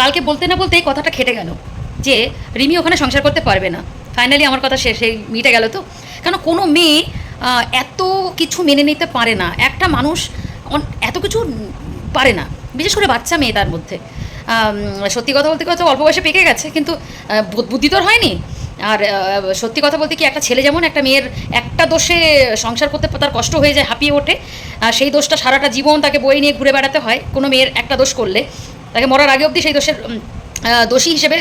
কালকে বলতে না বলতেই কথাটা খেটে গেল যে, রিমি ওখানে সংসার করতে পারবে না। ফাইনালি আমার কথা শেষ এই মিটে গেল তো। কেন কোনো মেয়ে এত কিছু মেনে নিতে পারে না। একটা মানুষ এত কিছু পারে না। বিশেষ করে বাচ্চা মেয়ে তার মধ্যে। সত্যি কথা বলতে কথা অল্প বয়সে পেকে গেছে, কিন্তু বুদ্ধি তোর হয়নি। আর সত্যি কথা বলতে কি একটা ছেলে যেমন একটা মেয়ের একটা দোষে সংসার করতে তার কষ্ট হয়ে যায়, হাঁপিয়ে ওঠে। সেই দোষটা সারাটা জীবন তাকে বই নিয়ে ঘুরে বেড়াতে হয়। কোনো মেয়ের একটা দোষ করলে তাকে মরার আগে অবধি সেই দোষের দোষী হিসেবে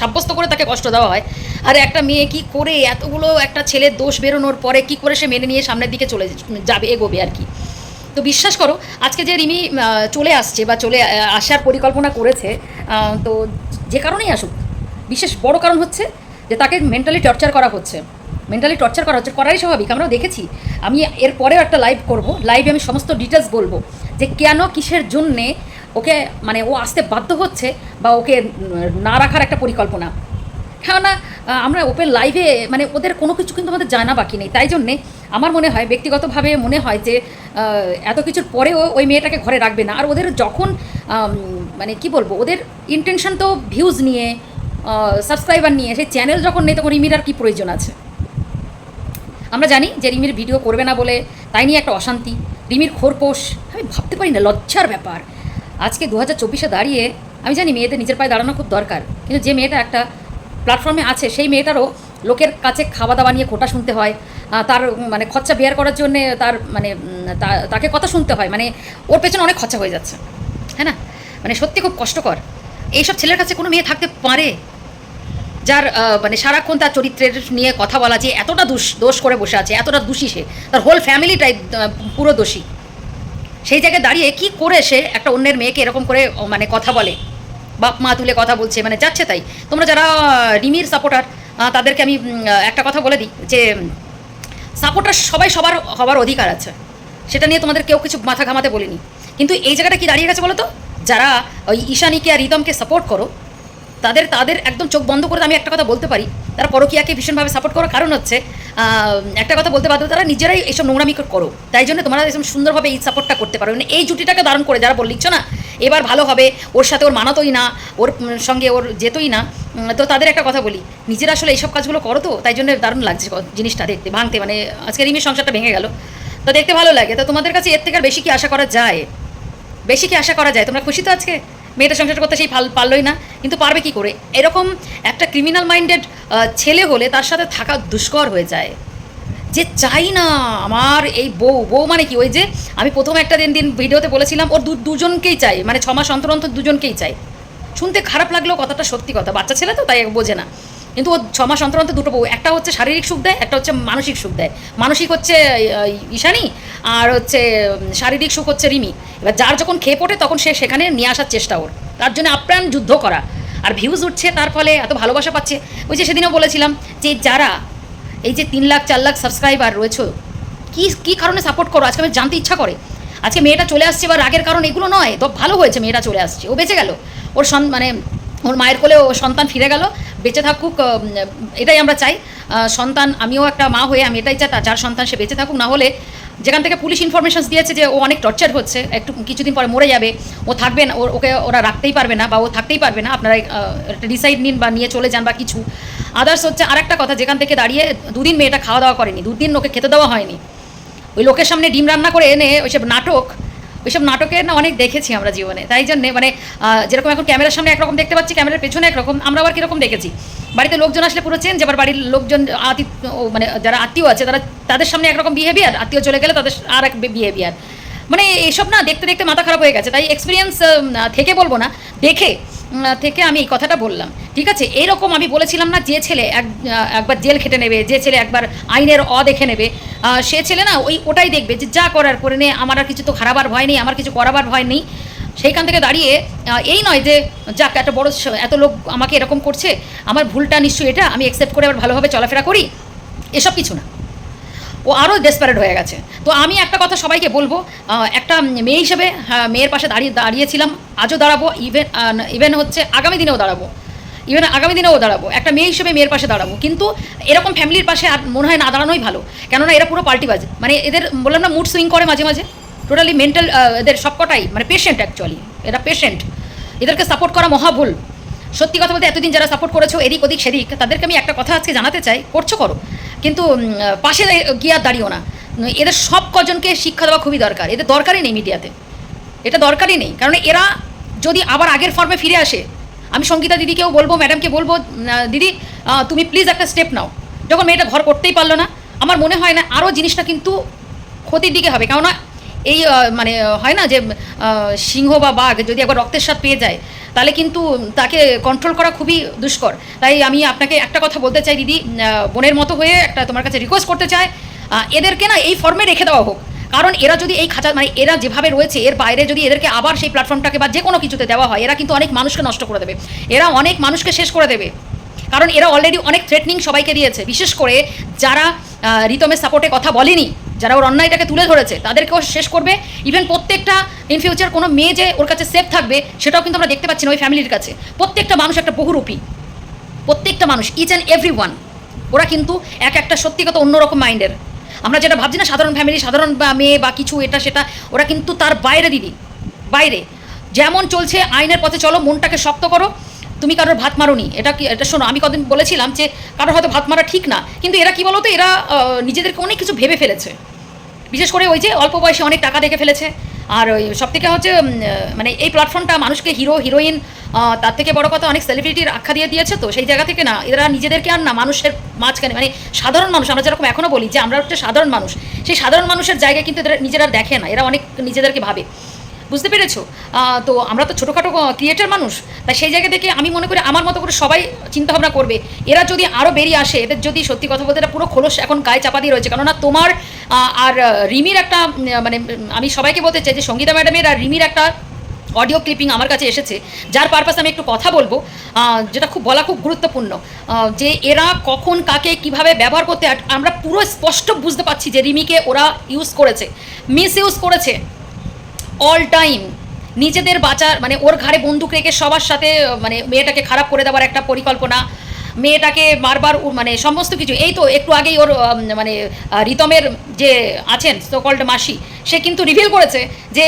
সাব্যস্ত করে তাকে কষ্ট দেওয়া হয়। আর একটা মেয়ে কি করে এতগুলো একটা ছেলের দোষ বেরোনোর পরে কি করে সে মেনে নিয়ে সামনের দিকে চলে যাবে, এগোবে আর কি? তো বিশ্বাস করো, আজকে যে রিমি চলে আসছে বা চলে আসার পরিকল্পনা করেছে তো যে কারণেই আসুক। বিশেষ বড় কারণ হচ্ছে যে তাকে মেন্টালি টর্চার করা হচ্ছে। মেন্টালি টর্চার করা হচ্ছে, করাই স্বাভাবিক। আমরাও দেখেছি। আমি এর পরেও একটা লাইভ করব। লাইভে আমি সমস্ত ডিটেলস বলব যে কেন, কিসের জন্যে ওকে মানে ও আসতে বাধ্য হচ্ছে বা ওকে না রাখার একটা পরিকল্পনা। কেননা আমরা ওপেন লাইভে মানে ওদের কোনো কিছু কিন্তু আমাদের জানা বাকি নেই। তাই জন্যে আমার মনে হয়, ব্যক্তিগতভাবে মনে হয় যে এত কিছুর পরেও ওই মেয়েটাকে ঘরে রাখবে না। আর ওদের যখন মানে কি বলব, ওদের ইন্টেনশন তো ভিউজ নিয়ে সাবস্ক্রাইবার নিয়ে, সেই চ্যানেল যখন নেই তখন রিমির আর কী প্রয়োজন আছে? আমরা জানি যে রিমির ভিডিও করবে না বলে, তাই নিয়ে একটা অশান্তি। রিমির খোরপোশ, আমি ভাবতে পারি না, লজ্জার ব্যাপার। আজকে দু হাজার চব্বিশে দাঁড়িয়ে আমি জানি মেয়েদের নিজের পায়ে দাঁড়ানো খুব দরকার, কিন্তু যে মেয়েটা একটা প্ল্যাটফর্মে আছে, সেই মেয়েটারও লোকের কাছে খাওয়া দাওয়া নিয়ে খোটা শুনতে হয় তার মানে খরচা বেয়ার করার জন্য তার মানে তাকে কথা শুনতে হয় মানে ওর পেছনে অনেক খরচা হয়ে যাচ্ছে হ্যাঁ না? মানে সত্যি খুব কষ্টকর। এইসব ছেলের কাছে কোনো মেয়ে থাকতে পারে, যার মানে সারাক্ষণ তার চরিত্রের নিয়ে কথা বলা যে এতটা দোষ দোষ করে বসে আছে, এতটা দোষী সে, তার হোল ফ্যামিলিটাই পুরো দোষী। সেই জায়গায় দাঁড়িয়ে কি করে সে একটা অন্যের মেয়েকে এরকম করে মানে কথা বলে? বাপ মা তুলে কথা বলছে মানে যাচ্ছে তাই। তোমরা যারা রিমির সাপোর্টার তাদেরকে আমি একটা কথা বলে দিই যে সাপোর্টার সবাই সবার, হবার অধিকার আছে। সেটা নিয়ে তোমাদের কেউ কিছু মাথা ঘামাতে বলিনি। কিন্তু এই জায়গাটা কি দাঁড়িয়ে গেছে বলো তো? যারা ওই ঈশানীকে আর রিদমকে সাপোর্ট করো তাদের তাদের একদম চোখ বন্ধ করে আমি একটা কথা বলতে পারি। তারা পরকিয়াকে ভীষণভাবে সাপোর্ট করার কারণ হচ্ছে একটা কথা বলতে বাধ্য, তারা নিজেরাই এইসব নোংরামি করো। তাই জন্য তোমরা এরকম সুন্দরভাবে এই সাপোর্টটা করতে পারো। মানে এই জুটিটাকে ধারণ করে যারা বললিচ্ছ না, এবার ভালো হবে, ওর সাথে ওর মানাতোই না, ওর সঙ্গে ওর যেতই না তো তাদের একটা কথা বলি, নিজেরা আসলে এইসব কাজগুলো করো তো, তাই জন্য দারুণ লাগছে জিনিসটা দেখতে, ভাঙতে মানে আজকে রিমির সংসারটা ভেঙে গেল। তো দেখতে ভালো লাগে, তো তোমাদের কাছে এর থেকে আর বেশি কি আশা করা যায়? বেশি কি আশা করা যায়? তোমরা খুশি তো আজকে? মেয়েটা সংসার করতে সেই পারলই না, কিন্তু পারবে কি করে? এরকম একটা ক্রিমিনাল মাইন্ডেড ছেলে হলে তার সাথে থাকা দুষ্কর হয়ে যায়। যে চাই না আমার এই বউ বউ মানে কি? ওই যে আমি প্রথম একটা দিন দিন ভিডিওতে বলেছিলাম, ওর দুজনকেই চাই মানে ছমাস মাস অন্তর অন্তর দুজনকেই চাই। শুনতে খারাপ লাগলেও কথাটা সত্যি কথা। বাচ্চা ছেলে তো, তাই বোঝে না। কিন্তু ও ছ মাস অন্তর অন্তর দুটো একটা হচ্ছে শারীরিক সুখ দেয়, একটা হচ্ছে মানসিক সুখ দেয়। মানসিক হচ্ছে ঈশানি, আর হচ্ছে শারীরিক সুখ হচ্ছে রিমি। এবার যার যখন খেয়ে পড়ে, তখন সে সেখানে নিয়ে আসার চেষ্টা ওর। তার জন্য আপ্রাণ যুদ্ধ করা। আর ভিউজ উঠছে, তার ফলে এত ভালোবাসা পাচ্ছে। ওই যে সেদিনও বলেছিলাম যে যারা এই যে তিন লাখ, চার লাখ সাবস্ক্রাইবার রয়েছে, কী কী কারণে সাপোর্ট করো? আজকে আমি জানতে ইচ্ছা করে। আজকে মেয়েটা চলে আসছে বা রাগের কারণ এগুলো নয়। তো ভালো হয়েছে মেয়েটা চলে আসছে। ও বেঁচে গেল। ওর সন মানে ওর মায়ের কোলে ও সন্তান ফিরে গেল। বেঁচে থাকুক এটাই আমরা চাই। সন্তান, আমিও একটা মা হয়ে আমি এটাই চাই যার সন্তান সে বেঁচে থাকুক, না হলে যেখান থেকে পুলিশ ইনফরমেশন দিয়েছে যে ও অনেক টর্চার হচ্ছে, একটু কিছুদিন পরে মরে যাবে, ও থাকবে না ওকে ওরা রাখতেই পারবে না বা ও থাকতেই পারবে না, আপনারা একটা ডিসাইড নিন বা নিয়ে চলে যান বা কিছু। আদার্স হচ্ছে আরেকটা কথা, যেখান থেকে দাঁড়িয়ে দুদিন মেয়েটা খাওয়া দাওয়া করেনি, দুদিন ওকে খেতে দেওয়া হয়নি। ওই লোকের সামনে ডিম রান্না করে এনে ওইসব নাটক ওইসব নাটকে না অনেক দেখেছি আমরা জীবনে। তাই জন্যে মানে যেরকম এখন ক্যামেরার সামনে একরকম দেখতে পাচ্ছি, ক্যামেরার পেছনে একরকম আমরা আবার কীরকম দেখেছি। বাড়িতে লোকজন আসলে পুরো চেঞ্জ, আবার বাড়ির লোকজন মানে যারা আত্মীয় আছে, তারা, তাদের সামনে একরকম বিহেভিয়ার আত্মীয় চলে গেলে তাদের আর এক বিহেভিয়ার মানে এইসব না দেখতে দেখতে মাথা খারাপ হয়ে গেছে, তাই এক্সপিরিয়েন্স থেকে বলব না, দেখে থেকে আমি এই কথাটা বললাম। ঠিক আছে? এরকম আমি বলেছিলাম না, যে ছেলে এক একবার জেল খেটে নেবে, যে ছেলে একবার আইনের অ দেখে নেবে সে ছেলে না ওই ওটাই দেখবে যে যা করার করে নে আমার আর কিছু তো খারাপবার ভয় নেই আমার কিছু করাবার ভয় নেই। সেইখান থেকে দাঁড়িয়ে এই নয় যে যাক এত বড় এত লোক আমাকে এরকম করছে আমার ভুলটা নিশ্চয়ই এটা আমি অ্যাকসেপ্ট করে আবার ভালোভাবে চলাফেরা করি এসব কিছু না। ও আরও ডেসপারেট হয়ে গেছে। তো আমি একটা কথা সবাইকে বলব একটা মেয়ে হিসেবে হ্যাঁ, মেয়ের পাশে দাঁড়িয়ে দাঁড়িয়েছিলাম আজও দাঁড়াবো ইভেন ইভেন হচ্ছে আগামী দিনেও দাঁড়াবো। ইভেন আগামী দিনেও দাঁড়াবো। একটা মেয়ে হিসেবে মেয়ের পাশে দাঁড়াবো। কিন্তু এরকম ফ্যামিলির পাশে আর মনে হয় না, দাঁড়ানোই ভালো। কেননা এরা পুরো পাল্টিবাজ মানে এদের, বললাম না মুড সুইং করে মাঝে মাঝে। টোটালি মেন্টাল এদের সবকটাই। মানে পেশেন্ট অ্যাকচুয়ালি এরা পেশেন্ট এদেরকে সাপোর্ট করা মহা ভুল। সত্যি কথা বলতে এতদিন যারা সাপোর্ট করেছ, এদিক ওদিক, সেদিক, তাদেরকে আমি একটা কথা আজকে জানাতে চাই, করছ করো। কিন্তু পাশে গিয়ে আর দাঁড়িও না। এদের সব কজনকে শিক্ষা দেওয়া খুবই দরকার। এদের দরকারই নেই মিডিয়াতে এটা দরকারই নেই। কারণ এরা যদি আবার আগের ফর্মে ফিরে আসে আমি সঙ্গীতা দিদিকেও বলব ম্যাডামকে বলব দিদি তুমি প্লিজ একটা স্টেপ নাও। যখন মেয়েটা ঘর করতেই পারল না, আমার মনে হয় না আরও জিনিসটা কিন্তু ক্ষতির দিকে হবে। কেননা এই মানে হয় না যে সিংহ বা বাঘ যদি একবার রক্তের স্বাদ পেয়ে যায়, তাহলে কিন্তু তাকে কন্ট্রোল করা খুবই দুষ্কর। তাই আমি আপনাকে একটা কথা বলতে চাই, দিদি বোনের মতো হয়ে একটা তোমার কাছে রিকোয়েস্ট করতে চাই। এদেরকে না এই ফর্মে রেখে দেওয়া হোক। কারণ এরা যদি এই খাঁচা মানে এরা যেভাবে রয়েছে, এর বাইরে যদি এদেরকে আবার সেই প্ল্যাটফর্মটাকে বা যে কোনো কিছুতে দেওয়া হয়, এরা কিন্তু অনেক মানুষকে নষ্ট করে দেবে। এরা অনেক মানুষকে শেষ করে দেবে। কারণ এরা অলরেডি অনেক থ্রেটনিং সবাইকে দিয়েছে। বিশেষ করে যারা রিতমের সাপোর্টে কথা বলেনি, যারা ওর অন্যায়টাকে তুলে ধরেছে, তাদেরকেও শেষ করবে। ইভেন প্রত্যেকটা ইন ফিউচার কোনো মেয়ে যে ওর কাছে সেফ থাকবে, সেটাও কিন্তু আমরা দেখতে পাচ্ছি না ওই ফ্যামিলির কাছে। প্রত্যেকটা মানুষ একটা বহুরূপী প্রত্যেকটা মানুষ ইচ অ্যান্ড এভরি ওরা কিন্তু এক একটা সত্যি কথা অন্যরকম মাইন্ডের আমরা যেটা ভাবছি না, সাধারণ ফ্যামিলি সাধারণ মেয়ে বা কিছু, এটা, সেটা, ওরা কিন্তু তার বাইরে, দিদি, বাইরে। যেমন চলছে আইনের পথে, চলো, মনটাকে শক্ত করো। তুমি কারোর ভাত মারোনি। এটা কি, এটা শোনো, আমি কদিন বলেছিলাম যে, কারোর হয়তো ভাত মারা ঠিক না। কিন্তু এরা কি বলতো, এরা নিজেদেরকে অনেক কিছু ভেবে ফেলেছে। বিশেষ করে ওই যে, অল্প বয়সে অনেক টাকা দেখে ফেলেছে। আর ওই সব থেকে হচ্ছে মানে এই প্ল্যাটফর্মটা মানুষকে হিরো হিরোইন তার থেকে বড় কথা অনেক সেলিব্রিটির আখ্যা দিয়ে দিয়েছে, তো সেই জায়গা থেকে না, এরা নিজেদেরকে আর না, মানুষের মাঝখানে মানে সাধারণ মানুষ, আমরা যেরকম এখনও বলি যে আমরা হচ্ছে সাধারণ মানুষ, সেই সাধারণ মানুষের জায়গায় কিন্তু এরা নিজেরা দেখে না, এরা অনেক নিজেদেরকে ভাবে। বুঝতে পেরেছ? তো আমরা তো ছোটোখাটো ক্রিয়েটার মানুষ, তাই সেই জায়গা থেকে আমি মনে করি আমার মতো করে সবাই চিন্তাভাবনা করবে। এরা যদি আরও বেরিয়ে আসে, এদের যদি সত্যি কথা বলতে এটা পুরো খোলস এখন গায়ে চাপা দিয়ে রয়েছে। কেননা তোমার আর রিমির একটা মানে আমি সবাইকে বলতে চাই যে সঙ্গীতা ম্যাডামের আর রিমির একটা অডিও ক্লিপিং আমার কাছে এসেছে, যার পারপাসে আমি একটু কথা বলব যেটা খুব বলা খুব গুরুত্বপূর্ণ। যে এরা কখন কাকে কীভাবে ব্যবহার করতে আমরা পুরো স্পষ্ট বুঝতে পারছি যে রিমিকে ওরা ইউজ করেছে। মিস ইউজ করেছে। অল টাইম নিজেদের বাঁচার মানে ওর ঘাড়ে বন্দুক রেখে সবার সাথে মানে মেয়েটাকে খারাপ করে দেওয়ার একটা পরিকল্পনা, মেয়েটাকে বারবার মানে সমস্ত কিছু। এই তো একটু আগেই ওর মানে রিতমের যে আছেন সোকল্ড মাসি, সে কিন্তু রিভিল করেছে যে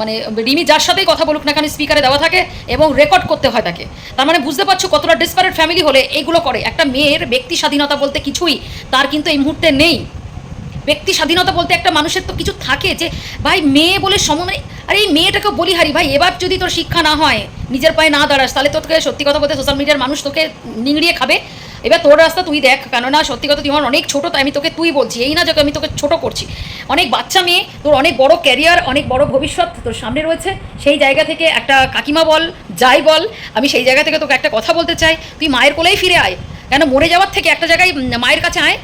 মানে রিমি যার সাথেই কথা বলুক না কেন স্পিকারে দেওয়া থাকে এবং রেকর্ড করতে হয় তাকে। তার মানে বুঝতে পারছ কতটা ডিসপারেট ফ্যামিলি হলে এইগুলো করে। একটা মেয়ের ব্যক্তি স্বাধীনতা বলতে কিছুই তার কিন্তু এই মুহূর্তে নেই। ব্যক্তি স্বাধীনতা বলতে একটা মানুষের তো কিছু থাকে যে, ভাই, মেয়ে বলে সম মানে আরে, এই মেয়েটাকে বলি হারি, ভাই, এবার যদি তোর শিক্ষা না হয়, নিজের পায়ে না দাঁড়াস, তাহলে তোকে সত্যি কথা বলতে সোশ্যাল মিডিয়ার মানুষ তোকে নিংড়িয়ে খাবে। এবার তোর রাস্তা তুই দেখ, কেননা সত্যি কথা তুই আমার অনেক ছোটো, তাই আমি তোকে তুই বলছি, এই না যে আমি তোকে ছোট করছি। অনেক বাচ্চা মেয়ে, তোর অনেক বড় ক্যারিয়ার অনেক বড় ভবিষ্যৎ তোর সামনে রয়েছে। সেই জায়গা থেকে একটা কাকিমা বল, যাই বল, আমি সেই জায়গা থেকে তোকে একটা কথা বলতে চাই, তুই মায়ের কোলেই ফিরে আয়। কেন, মরে যাওয়ার থেকে একটা জায়গায় মায়ের কাছে আয়।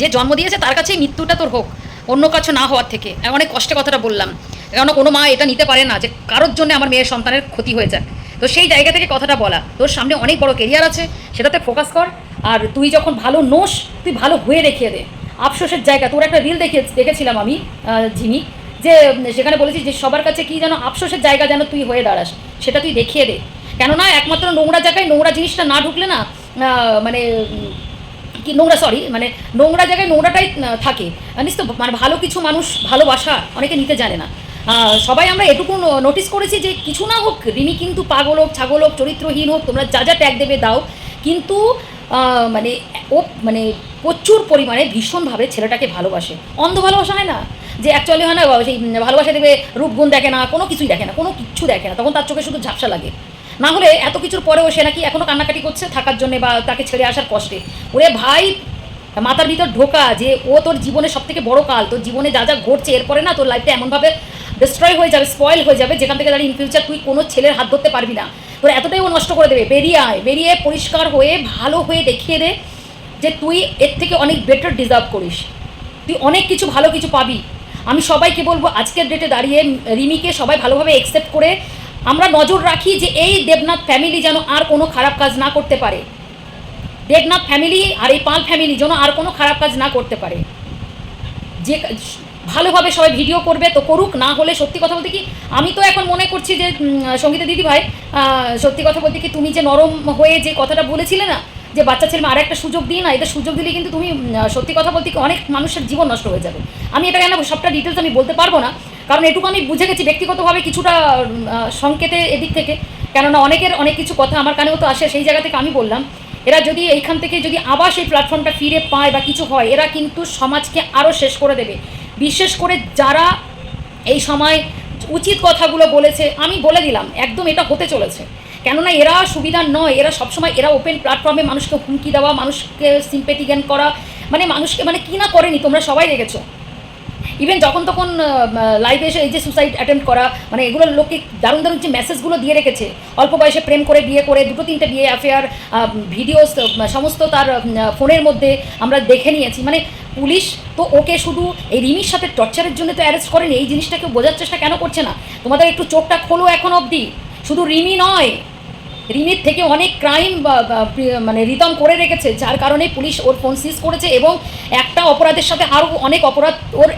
যে জন্ম দিয়েছে, তার কাছেই মৃত্যুটা তোর হোক। অন্য কাছে না হওয়ার থেকে। অনেক কষ্টে কথাটা বললাম। কেন কোনো মা এটা নিতে পারে না যে কারোর জন্য আমার মেয়ের সন্তানের ক্ষতি হয়ে যাক। তো সেই জায়গা থেকে কথাটা বলা। তোর সামনে অনেক বড় কেরিয়ার আছে, সেটাতে ফোকাস কর। আর তুই যখন ভালো নোস, তুই ভালো হয়ে দেখিয়ে দে। আফসোসের জায়গা। তোর একটা রিল দেখে দেখেছিলাম আমি ঝিমি, যে সেখানে বলেছিস যে সবার কাছে কি যেন আফসোসের জায়গা যেন তুই হয়ে দাঁড়াস, সেটা তুই দেখিয়ে দে। কেননা একমাত্র নোংরা জায়গায় নোংরা জিনিসটা না ঢুকলে না মানে কি নোংরা সরি মানে নোংরা জায়গায় নোংরাটাই থাকে। জানিস তো মানে ভালো কিছু মানুষ ভালোবাসা অনেকে নিতে জানে না। সবাই আমরা এটুকু নোটিস করেছি যে কিছু না হোক, রিমি কিন্তু পাগল হোক, ছাগল হোক, চরিত্রহীন হোক, তোমরা যা যা ট্যাগ দেবে দাও। কিন্তু মানে ও মানে প্রচুর পরিমাণে ভীষণভাবে ছেলেটাকে ভালোবাসে। অন্ধ ভালোবাসা হয় না? যে অ্যাকচুয়ালি হয় না সেই ভালোবাসা দেখবে রূপগুণ দেখে না, কোনো কিছুই দেখে না, কোনো কিচ্ছু দেখে না, তখন তার চোখে শুধু ঝাপসা লাগে। না হলে এত কিছুর পরেও সে নাকি এখনও কান্নাকাটি করছে থাকার জন্য বা তাকে ছেড়ে আসার কষ্টে। ওরে ভাই, মাথার ভিতর ঢোকা যে ও তোর জীবনে সব থেকে বড় কাল, তোর জীবনে যা যা ঘটছে, এরপরে না তোর লাইফটা এমনভাবে ডিস্ট্রয় হয়ে যাবে স্পয়েল হয়ে যাবে, যেখান থেকে দাঁড়িয়ে ইন ফিউচার তুই কোনো ছেলের হাত ধরতে পারবি না। তোর এতটাই ও নষ্ট করে দেবে। বেরিয়ে আয়, বেরিয়ে পরিষ্কার হয়ে, ভালো হয়ে দেখিয়ে দে যে তুই এর থেকে অনেক বেটার ডিজার্ভ করিস। তুই অনেক কিছু, ভালো কিছু পাবি। আমি সবাইকে বলব, আজকের ডেটে দাঁড়িয়ে রিমিকে সবাই ভালোভাবে অ্যাকসেপ্ট করে আমরা নজর রাখি যে এই দেবনাথ ফ্যামিলি যেন আর কোনো খারাপ কাজ না করতে পারে। দেবনাথ ফ্যামিলি আর এই পাল ফ্যামিলি যেন আর কোনো খারাপ কাজ না করতে পারে। যে ভালোভাবে সবাই ভিডিও করবে তো করুক, না হলে সত্যি কথা বলতে কি, আমি তো এখন মনে করছি যে সঙ্গীতা দিদি ভাই সত্যি কথা বলতে কি, তুমি যে নরম হয়ে যে কথাটা বলেছিলে না, যে বাচ্চা ছেলে আর একটা সুযোগ দিই না, এদের সুযোগ দিলে কিন্তু তুমি সত্যি কথা বলতে কি অনেক মানুষের জীবন নষ্ট হয়ে যাবে। আমি এটা কেন সবটা ডিটেলস আমি বলতে পারব না কারণ এটুকু আমি বুঝে গেছি ব্যক্তিগতভাবে কিছুটা সংকেতে এদিক থেকে। কেননা অনেকের অনেক কিছু কথা আমার কানেও তো আসে, সেই জায়গা থেকে আমি বললাম। এরা যদি এইখান থেকে যদি আবার সেই প্ল্যাটফর্মটা ফিরে পায় বা কিছু হয়, এরা কিন্তু সমাজকে আরও শেষ করে দেবে। বিশেষ করে যারা এই সময় উচিত কথাগুলো বলেছে, আমি বলে দিলাম, একদম এটা হতে চলেছে। কেননা এরা সুবিধার নয়, এরা সবসময় এরা ওপেন প্ল্যাটফর্মে মানুষকে হুমকি দেওয়া, মানুষকে সিম্পেথি জ্ঞান করা মানে মানুষকে মানে কি না করেনি, তোমরা সবাই দেখেছ। ইভেন যখন তখন লাইভে এসে এই যে সুসাইড অ্যাটেম্প করা মানে এগুলো লোককে দারুণ দারুণ যে মেসেজগুলো দিয়ে রেখেছে, অল্প বয়সে প্রেম করে, বিয়ে করে, দুটো তিনটে বিয়ে অ্যাফেয়ার ভিডিওস সমস্ত তার ফোনের মধ্যে আমরা দেখে নিয়েছি। মানে পুলিশ তো ওকে শুধু এই রিমির সাথে টর্চারের জন্য তো অ্যারেস্ট করেনি, এই জিনিসটাকে বোঝার চেষ্টা কেন করছে না? তোমাদের একটু চোখটা খোলো এখন অবধি। শুধু রিমি নয় রিমির থেকে অনেক ক্রাইম মানে রিতম করে রেখেছে, যার কারণে পুলিশ ওর ফোন সিজ করেছে এবং একটা অপরাধের সাথে আরও অনেক অপরাধ ওর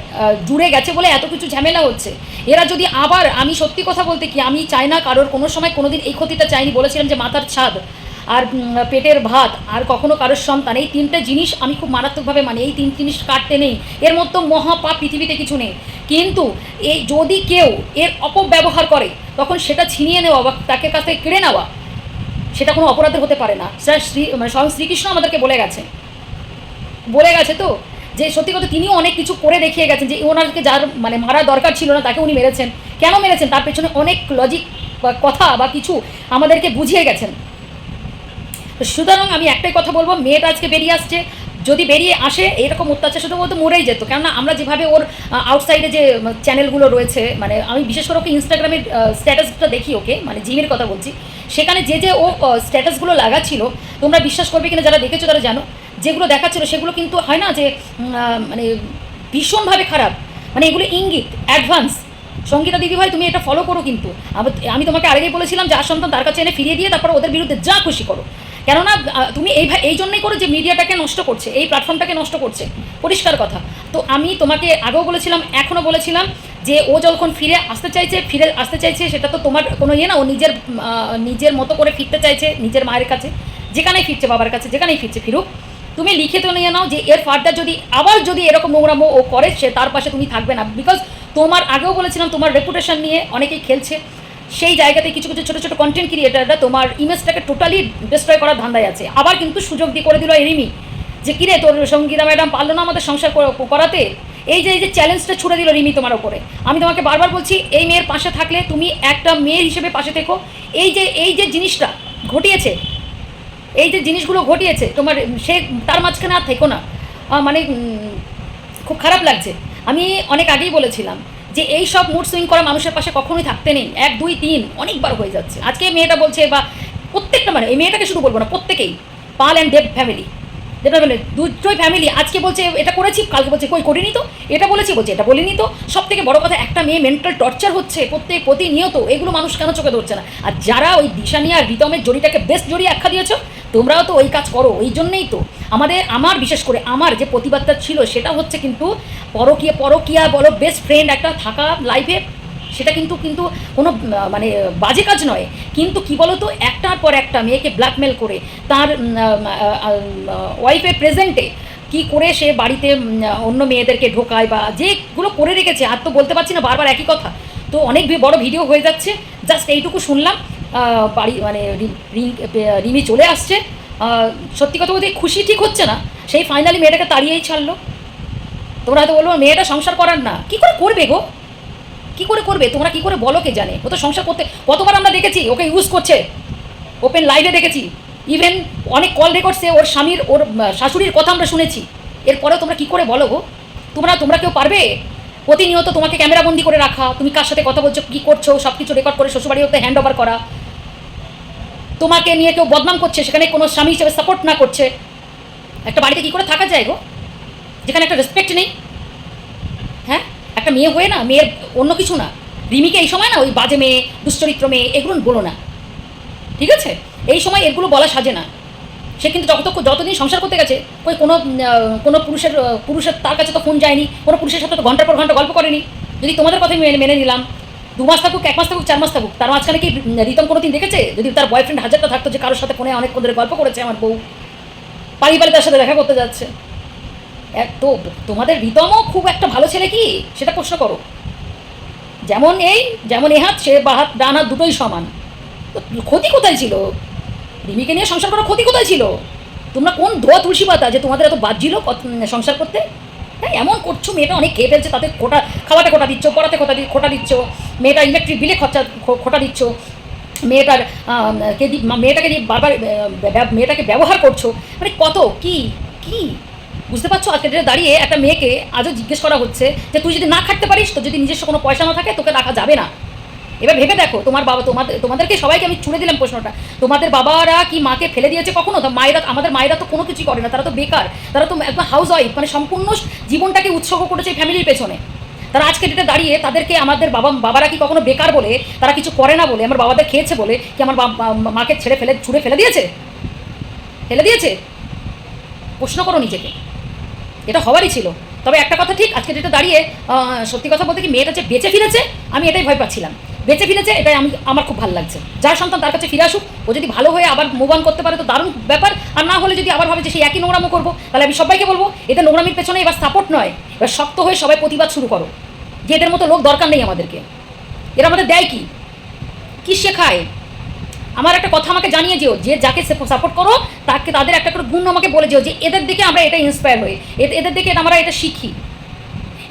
জুড়ে গেছে বলে এত কিছু ঝামেলা হচ্ছে। এরা যদি আবার, আমি সত্যি কথা বলতে কি, আমি চাই না কারোর কোনো সময় কোনোদিন এই ক্ষতিটা চাইনি, বলেছিলাম যে মাথার ছাদ আর পেটের ভাত আর কখনো কারোর সন্তান। এই তিনটে জিনিস আমি খুব মারাত্মকভাবে মানি, এই তিন জিনিস কাটতে নেই। এর মতো মহাপাপ পৃথিবীতে কিছু নেই। কিন্তু এই যদি কেউ এর অপব্যবহার করে, তখন সেটা ছিনিয়ে নেওয়া বা তাকে কাছ কেড়ে নেওয়া সেটা কোনো অপরাধের হতে পারে না। স্যার, শ্রী মানে স্বয়ং শ্রীকৃষ্ণ আমাদেরকে বলে গেছে। বলে গেছে তো যে, সত্যি কথা তিনিও অনেক কিছু করে দেখিয়ে গেছেন যে ওনারকে যার মানে মারা দরকার ছিল না, তাকে উনি মেরেছেন। কেন মেরেছেন? তার পেছনে অনেক লজিক বা কথা বা কিছু আমাদেরকে বুঝিয়ে গেছেন। সুতরাং আমি একটাই কথা বলব, মেয়েটা আজকে বেরিয়ে আসছে। যদি বেরিয়ে আসে, এরকম অত্যাচার শুধু বলতে মরেই যেত। কেননা আমরা যেভাবে ওর আউটসাইডে যে চ্যানেলগুলো রয়েছে মানে আমি বিশেষ করে ওকে ইনস্টাগ্রামের স্ট্যাটাসটা দেখি ওকে মানে জিমের কথা বলছি, সেখানে যে যে ও স্ট্যাটাসগুলো লাগাচ্ছিল, তোমরা বিশ্বাস করবে কিনা যারা দেখেছ তারা জানো, যেগুলো দেখাচ্ছিল সেগুলো কিন্তু হয় না যে মানে ভীষণভাবে খারাপ। মানে এগুলো ইঙ্গিত অ্যাডভান্স সঙ্গীতা দিদি ভাই, তুমি এটা ফলো করো কিন্তু। আমি তোমাকে আরেগেই বলেছিলাম, যার সন্তান তার কাছে এনে ফিরিয়ে দিয়ে তারপর ওদের বিরুদ্ধে যা খুশি করো। কেননা তুমি এই এই জন্যই করো যে মিডিয়াটাকে নষ্ট করছে, এই প্ল্যাটফর্মটাকে নষ্ট করছে। পরিষ্কার কথা। তো আমি তোমাকে আগেও বলেছিলাম, এখনও বলেছিলাম যে ও যখন ফিরে আসতে চাইছে, ফিরে আসতে চাইছে, সেটা তো তোমার কোনো ইয়ে না, ও নিজের নিজের মতো করে ফিরতে চাইছে, নিজের মায়ের কাছে, যেখানেই ফিরছে, বাবার কাছে, যেখানেই ফিরছে, ফিরুক। তুমি লিখে তো নিয়ে নাও যে এর ফার্দার যদি, আবার যদি এরকম নোংরামো ও করে, সে তার পাশে তুমি থাকবে না। বিকজ তোমার আগেও বলেছিলাম, তোমার রেপুটেশন নিয়ে অনেকেই খেলছে। সেই জায়গাতে কিছু কিছু ছোটো ছোটো কন্টেন্ট ক্রিয়েটাররা তোমার ইমেজটাকে টোটালি ডিস্ট্রয় করার ধান্দায় আছে। আবার কিন্তু সুযোগ দিয়ে করে দিল এরিমি যে কিরে তোর সঙ্গীতা ম্যাডাম পারল না আমাদের সংসার করাতে? এই যে এই যে চ্যালেঞ্জটা ছুড়ে দিল রিমি তোমার ওপরে আমি তোমাকে বারবার বলছি, এই মেয়ের পাশে থাকলে তুমি একটা মেয়ের হিসেবে পাশে থেকো। এই যে এই যে জিনিসটা ঘটিয়েছে, এই যে জিনিসগুলো ঘটিয়েছে, তোমার সে তার মাঝখানে আর থেকো না। মানে খুব খারাপ লাগছে। আমি অনেক আগেই বলেছিলাম যে এই সব মুড সুইং করা মানুষের পাশে কখনোই থাকতে নেই। এক, দুই, তিন, অনেকবার হয়ে যাচ্ছে। আজকে মেয়েটা বলছে বা প্রত্যেকটা মানে এই মেয়েটাকে শুধু বলব না, প্রত্যেকেই। পাল অ্যান্ড দেব ফ্যামিলি যেটা বলে দুটোই ফ্যামিলি আজকে বলছে, এটা করেছি, কালকে বলছে, কই, করিনি তো? এটা বলেছি, বলছে, এটা বলিনি তো? সব থেকে বড় কথা, একটা মেয়ে মেন্টাল টর্চার হচ্ছে প্রত্যেক, প্রতিনিয়ত। এগুলো মানুষ কেন চোখে ধরছে না? আর যারা ওই দিশানিয়া আর রিতমের জড়িটাকে বেস্ট জড়ি আখ্যা দিয়েছ তোমরাও তো ওই কাজ করো, ওই জন্যেই তো। আমাদের, আমার বিশেষ করে আমার যে প্রতিবাদটা ছিল, সেটা হচ্ছে কিন্তু পরকীয়া পরকীয়া বলো বেস্ট ফ্রেন্ড একটা থাকা লাইফে সেটা কিন্তু কিন্তু কোনো মানে বাজে কাজ নয়। কিন্তু কি বলো তো একটার পর একটা মেয়েকে ব্ল্যাকমেল করে, তার ওয়াইফের প্রেজেন্টে কি করে সে বাড়িতে অন্য মেয়েদেরকে ঢোকায় বা যেগুলো করে রেখেছে, আর তো বলতে পারছি না, বারবার একই কথা। তো অনেক বড় ভিডিও হয়ে যাচ্ছে জাস্ট এইটুকু শুনলাম। বাড়ি মানে রিমি চলে আসছে। সত্যি কথা বলতে খুশি ঠিক হচ্ছে না। সেই ফাইনালি মেয়েটাকে তাড়িয়েই ছাড়লো। তোমরা হয়তো বলব মেয়েটা সংসার করার না। কি করে করবে গো? কি করে করবে? তোমরা কি করে বলো কে জানে? ও তো সংসার করতে কতবার আমরা দেখেছি, ওকে ইউজ করছে। ওপেন লাইভে দেখেছি। ইভেন অনেক কল রেকর্ডসে ওর স্বামীর, ওর শাশুড়ির কথা আমরা শুনেছি। এরপরেও তোমরা কি করে বলো গো? তোমরা তোমরা কেউ পারবে? প্রতিনিয়ত তোমাকে ক্যামেরাবন্দি করে রাখা। তুমি কার সাথে কথা বলছো, কী করছ? সব কিছু রেকর্ড করে শ্বশুরবাড়ি হতে হ্যান্ড ওভার করা। তোমাকে নিয়ে কেউ বদনাম করছে, সেখানে কোনো স্বামী হিসেবে সাপোর্ট না করছে, একটা বাড়িতে কী করে থাকা যায় গো? যেখানে একটা রেসপেক্ট নেই। হ্যাঁ? একটা মেয়ে হয়ে না, মেয়ের অন্য কিছু না। রিমিকে এই সময় না ওই বাজে মেয়ে, দুশ্চরিত্র মেয়ে, এগুলো বলো না। ঠিক আছে? এই সময় এগুলো বলা সাজে না। সে কিন্তু যত যতদিন সংসার করতে গেছে, ওই কোনো কোনো পুরুষের পুরুষের তার কাছে তো ফোন যায়নি, কোনো পুরুষের সাথে তো ঘণ্টার পর ঘণ্টা গল্প করেনি। যদি তোমাদের কথাই মেনে মেনে নিলাম দু মাস থাকুক, এক মাস থাকুক, চার মাস থাকুক, তার মাঝখানে কি রিতম কোনো দিন দেখেছে? যদি তার বয়ফ্রেন্ড হাজারটা থাকতো যে কারোর সাথে ফোনে অনেক ধরে গল্প করেছে আমার বউ পারি পারি তার সাথে দেখা করতে যাচ্ছে। তো তোমাদের রিতমও খুব একটা ভালো ছেলে কি? সেটা প্রশ্ন করো। যেমন এই, যেমন এ হাত সে বা হাত, ডান হাত দুটোই সমান। ক্ষতি কোথায় ছিল? রিমিকে নিয়ে সংসার করার ক্ষতি কোথায় ছিল? তোমরা কোন ধোয়া তুলসী পাতা যে তোমাদের এত বাদ ছিল সংসার করতে? হ্যাঁ এমন করছ, মেয়েটা অনেক খেয়ে ফেলছে তাদের খোটা, খাওয়াতে খোটা দিচ্ছ, পড়াতে খোটা খোটা দিচ্ছ, মেয়েটা ইলেকট্রিক বিলে খরচা খোটা দিচ্ছ, মেয়েটার কে মেয়েটাকে দিয়ে বারবার মেয়েটাকে ব্যবহার করছ মানে কত, কি কি? বুঝতে পারছ? আজকে ডেটে দাঁড়িয়ে একটা মেয়েকে আজও জিজ্ঞেস করা হচ্ছে যে, তুই যদি না খাটতে পারিস তো যদি নিজস্ব কোনো পয়সা না থাকে, তোকে রাখা যাবে না। এবার ভেবে দেখো, তোমার বাবা, তোমাদের, তোমাদেরকে সবাইকে আমি ছুড়ে দিলাম প্রশ্নটা। তোমাদের বাবারা কি মাকে ফেলে দিয়েছে কখনো? মায়েরা, আমাদের মায়েরা তো কোনো কিছুই করে না, তারা তো বেকার, তারা তো একদম হাউস ওয়াইফ মানে সম্পূর্ণ জীবনটাকে উৎসর্গ করেছে ফ্যামিলির পেছনে। তারা আজকে ডেটে দাঁড়িয়ে তাদেরকে আমাদের বাবা, বাবারা কি কখনো বেকার বলে, তারা কিছু করে না বলে, আমার বাবাদের খেয়েছে বলে, কি আমার মাকে ছেড়ে ফেলে, ছুড়ে ফেলে দিয়েছে? ফেলে দিয়েছে? প্রশ্ন করো নিজেকে। এটা হওয়ারই ছিল। তবে একটা কথা ঠিক, আজকে যেটা দাঁড়িয়ে সত্যি কথা বলতে কি মেয়েটা যে বেঁচে ফিরেছে, আমি এটাই ভয় পাচ্ছিলাম। বেঁচে ফিরেছে, এটাই আমি, আমার খুব ভালো লাগছে। যার সন্তান তার কাছে ফিরে আসুক, ও যদি ভালো হয়ে আবার মুভ অন করতে পারে, তো দারুণ ব্যাপার। আর না হলে যদি আবার ভাবে যে সেই একই নোংরামো করব, তাহলে আমি সবাইকে বলব এদের নোংরামির পেছনে এবার সাপোর্ট নয়। এবার শক্ত হয়ে সবাই প্রতিবাদ শুরু করো। যে এদের মতো লোক দরকার নেই আমাদেরকে। এরা আমাদের দেয় কি? কি শেখায় আমার একটা কথা আমাকে জানিয়ে যেও, যে যাকে সাপোর্ট করো, তাকে তাদের একটা করে গুণ আমাকে বলে যেও, যে এদের দিকে আমরা এটা ইন্সপায়ার হই। এদের দিকে আমরা এটা শিখি।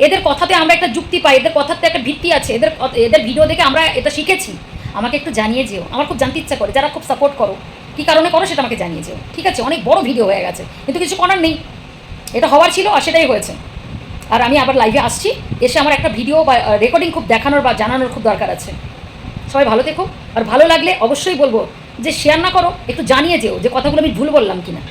এদের কথাতে আমরা একটা যুক্তি পাই, এদের কথাতে একটা ভিত্তি আছে, এদের এদের ভিডিও দেখে আমরা এটা শিখেছি। আমাকে একটু জানিয়ে যেও। আমার খুব জানতে ইচ্ছা করে, যারা খুব সাপোর্ট করো, কী কারণে করো সেটা আমাকে জানিয়ে যেও। ঠিক আছে, অনেক বড় ভিডিও হয়ে গেছে, কিন্তু কিছু করার নেই। এটা হওয়ার ছিল আর সেটাই হয়েছে। আর আমি আবার লাইভে আসছি, এসে আমার একটা ভিডিও বা রেকর্ডিং খুব দেখানোর বা জানানোর খুব দরকার আছে। সবাই ভালো থেকো, আর ভালো লাগলে অবশ্যই বলব যে শেয়ার না করো, একটু জানিয়ে যেও যে কথাগুলো আমি ভুল বললাম কিনা।